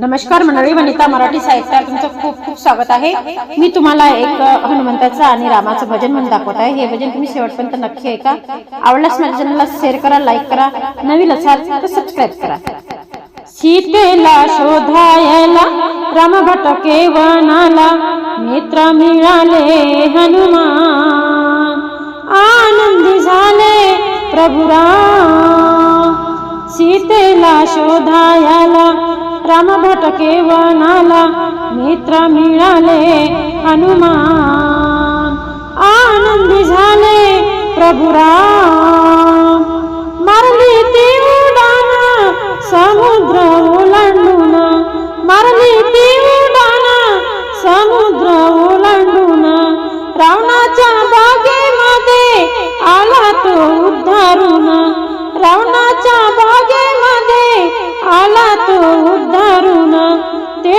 नमस्कार मंडळी वनिता मराठी साहित्यात तुमचं खूप खूप स्वागत आहे. मी तुम्हाला एक हनुमंताचं आणि रामाचं भजन म्हणून दाखवत आहे. हे भजन तुम्ही शेवटपर्यंत नक्की ऐका. आवडल्यास माझ्या चॅनलला शेअर करा लाईक करा. नवीन असाल तर सबस्क्राईब करा. सीतेला शोधायला राम भटके वनाला मित्र मिळाले हनुमान. आनंदी झाले प्रभुरा सीतेला शोधाया राम भटके वनाला मित्र मिळाले हनुमान. आनंदी झाले प्रभुराम मारली ती उडान समुद्र ओलांडून. मारली ती उडान समुद्र ओलांडून. रावणाच्या बागेमध्ये आला तो उद्धारून. रावणाच्या बागे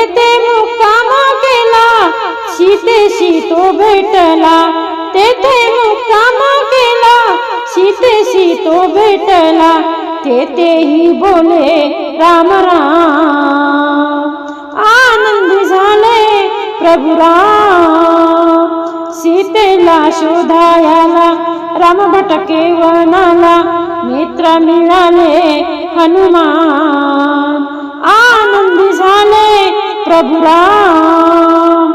तेथे मुक्काम केला सीतेशी तो भेटला. तेथे मुक्काम केला सीतेशी तो भेटला. तेथेही बोले राम राम. आनंद झाले प्रभुराम सीतेला शोधायला राम भटके वनाला. मित्र मिळाले हनुमान. प्रभुराम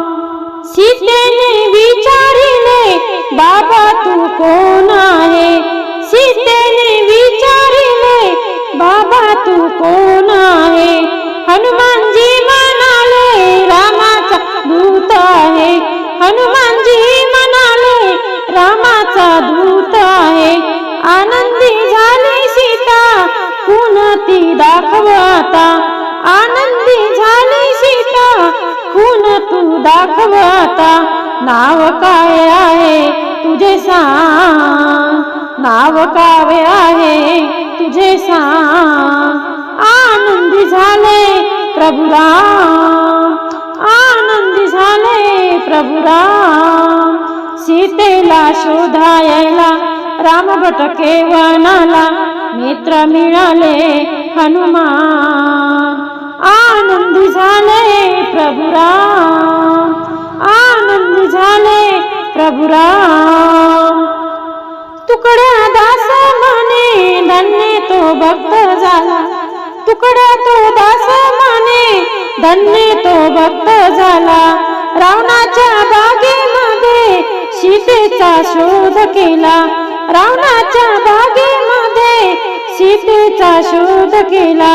सीतेने विचारिले बाबा तू कोण आहे? सीतेने विचारिले बाबा तू कोण आहे? हनुमानजी म्हणाले रामाचा दूत आहे. हनुमानजी म्हणाले रामाचा दूत आहे. आनंदी झाली सीता कुणती दाखवता. आनंद झाली सीता कुण तू दाखवता. नाव काय आहे तुझे सांग. नाव काय आहे तुझे सांग. आनंदी झाले प्रभुराम. आनंदी झाले प्रभुराम. सीतेला शोधायला राम भटके वनाला मित्र मिळाले हनुमान. आनंदी झाले प्रभुराम आनंदी झाले प्रभुराम. तुकड्या दास माने धन्य तो भक्त झाला. तुकड्या तो दास माने धन्य तो भक्त झाला. रावणाच्या बागेमध्ये सीतेचा शोध केला. रावणाच्या बागेमध्ये सीतेचा शोध केला.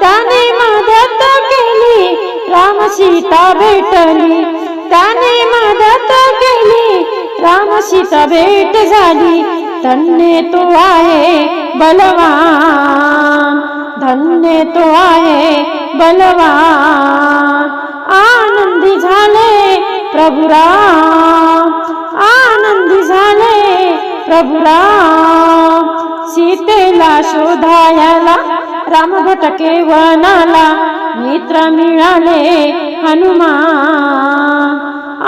त्याने मदत केली राम सीता भेटली. त्याने मदत केली राम सीता भेट झाली. धन्य तो आहे बलवान धन्य तो आहे बलवान. आनंदी झाले प्रभुराम आनंदी झाले प्रभुराम सीतेला शोधायला राम भटके वनाला मित्र मिळाले हनुमान.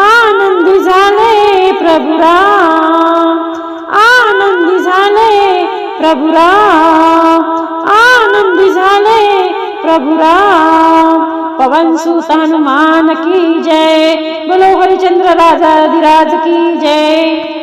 आनंदी झाले प्रभुराम आनंदी झाले प्रभुराम आनंदी झाले प्रभुराम. पवन सुत हनुमान की जय बोलो हरिचंद्र राजा अधिराज की जय.